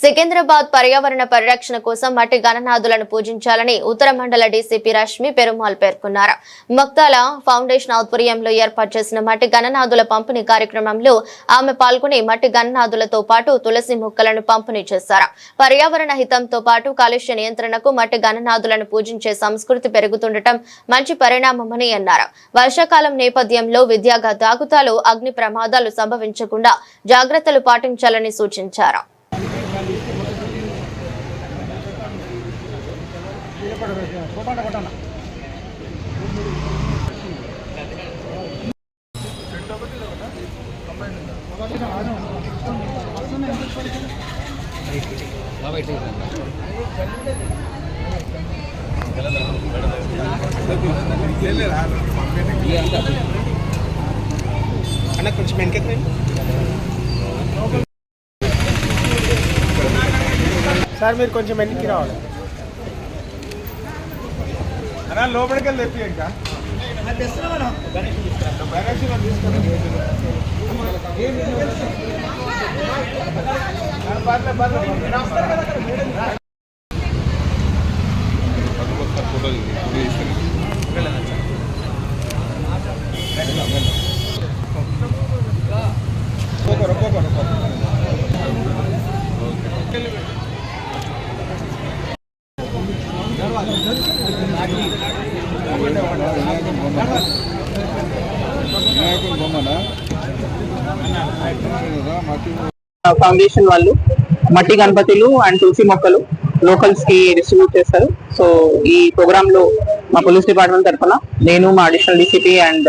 సికింద్రాబాద్ పర్యావరణ పరిరక్షణ కోసం మట్టి గణనాథులను పూజించాలని ఉత్తర మండల డీసీపీ రష్మి పెరుమాల్ పేర్కొన్నారు. మొక్తాల ఫౌండేషన్ ఆధ్వర్యంలో ఏర్పాటు చేసిన మట్టి గణనాథుల పంపిణీ కార్యక్రమంలో ఆమె పాల్గొని మట్టి గణనాథులతో పాటు తులసి మొక్కలను పంపిణీ చేశారు. పర్యావరణ హితంతో పాటు కాలుష్య నియంత్రణకు మట్టి గణనాథులను పూజించే సంస్కృతి పెరుగుతుండటం మంచి పరిణామమని అన్నారు. వర్షాకాలం నేపథ్యంలో విద్యాగా తాగుతాలు అగ్ని ప్రమాదాలు సంభవించకుండా జాగ్రత్తలు పాటించాలని సూచించారు. అన్న కొంచెం వెనకెత్తండి సార్ మీరు కొంచెం వెనక్కి రావాలి. అన్న లోపలికి వెళ్ళి తెప్పి ఇంకా. ఫౌండేషన్ వాళ్ళు మట్టి గణపతులు అండ్ తులసి మొక్కలు లోకల్స్కి డిస్ట్రిబ్యూట్ చేస్తారు. సో ఈ ప్రోగ్రామ్లో మా పోలీస్ డిపార్ట్మెంట్ తరఫున నేను మా additional DCP and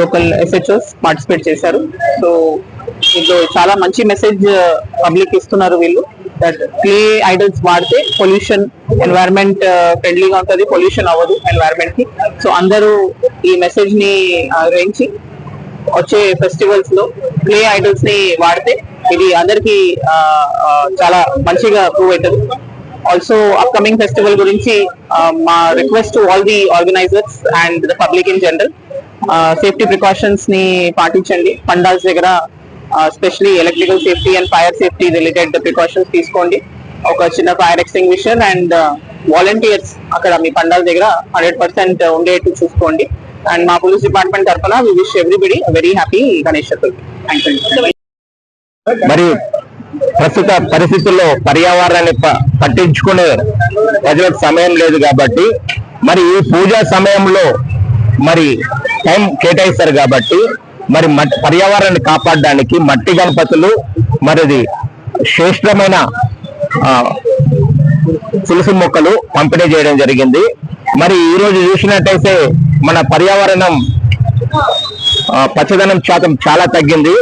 local SHOs participate చేశారు. సో ఇందులో చాలా మంచి మెసేజ్ పబ్లిక్ uh, ఇస్తున్నారు వీళ్ళు. దట్ క్లే ఐడల్స్ వాడితే పొల్యూషన్ ఎన్వైరన్మెంట్ ఫ్రెండ్లీగా ఉంటుంది. పొల్యూషన్ అవ్వదు ఎన్వైరన్మెంట్కి. సో అందరూ ఈ మెసేజ్ని గ్రహించి వచ్చే ఫెస్టివల్స్లో క్లే ఐడల్స్ని వాడితే ఇది అందరికి చాలా మంచిగా ప్రూవ్ అవుతుంది. ఆల్సో అప్కమింగ్ ఫెస్టివల్ గురించి మా request all the organisers and the public in general safety ప్రికాషన్స్ని పాటించండి. పండాల్స్ దగ్గర specially electrical safety and fire safety related precautions తీసుకోండి. ఒక చిన్న ఫైర్ ఎక్స్టింగ్విషన్ అండ్ వాలంటీర్స్ అక్కడ మీ పండాల దగ్గర హండ్రెడ్ పర్సెంట్ ఉండేట్టు చూసుకోండి. అండ్ మా పోలీస్ డిపార్ట్మెంట్ తరఫున we wish everybody very happy Ganesh Chaturthi thank you మరి ప్రస్తుత పరిస్థితుల్లో పర్యావరణాన్ని ప- పట్టించుకునే ప్రజలకు సమయం లేదు కాబట్టి మరి ఈ పూజా సమయంలో మరి టైం కేటాయిస్తారు కాబట్టి మరి పర్యావరణాన్ని కాపాడడానికి మట్టి గణపతులు మరిది శ్రేష్టమైన తులసి మొక్కలు పంపిణీ చేయడం జరిగింది. మరి ఈ రోజు చూసినట్టయితే మన పర్యావరణం పచ్చదనం శాతం చాలా తగ్గింది.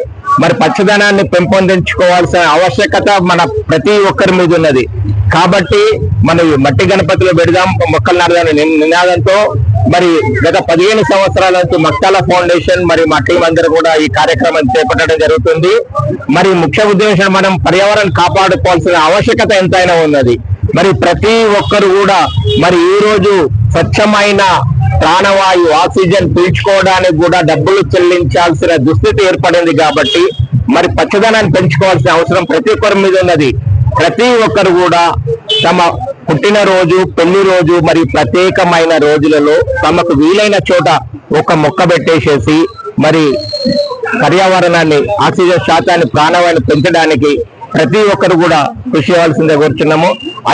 మరి పచ్చదనాన్ని పెంపొందించుకోవాల్సిన ఆవశ్యకత మన ప్రతి ఒక్కరి మీద ఉన్నది. కాబట్టి మనం ఈ మట్టి గణపతిలో పెడదాం మొక్కలు నాడదాం నినాదంతో మరి గత పదిహేను సంవత్సరాల నుంచి మక్తాల ఫౌండేషన్ మరి మా టీం అందరూ కూడా ఈ కార్యక్రమం చేపట్టడం జరుగుతుంది. మరి ముఖ్య ఉద్దేశం మనం పర్యావరణం కాపాడుకోవాల్సిన ఆవశ్యకత ఎంతైనా ఉన్నది. మరి ప్రతి ఒక్కరు కూడా మరి ఈ రోజు స్వచ్ఛమైన ప్రాణవాయు ఆక్సిజన్ పీల్చుకోవడానికి కూడా డబ్బులు చెల్లించాల్సిన దుస్థితి ఏర్పడింది కాబట్టి మరి పచ్చదనాన్ని పెంచుకోవాల్సిన అవసరం ప్రతి ఒక్కరి మీద ఉన్నది. ప్రతి ఒక్కరు కూడా తమ పుట్టినరోజు పెళ్ళి రోజు మరి ప్రత్యేకమైన రోజులలో తమకు వీలైన చోట ఒక మొక్క పెట్టేసేసి మరి పర్యావరణాన్ని ఆక్సిజన్ శాతాన్ని ప్రాణవాన్ని పెంచడానికి ప్రతి ఒక్కరు కూడా కృషి చేయాల్సిందే కోరుచున్నాము.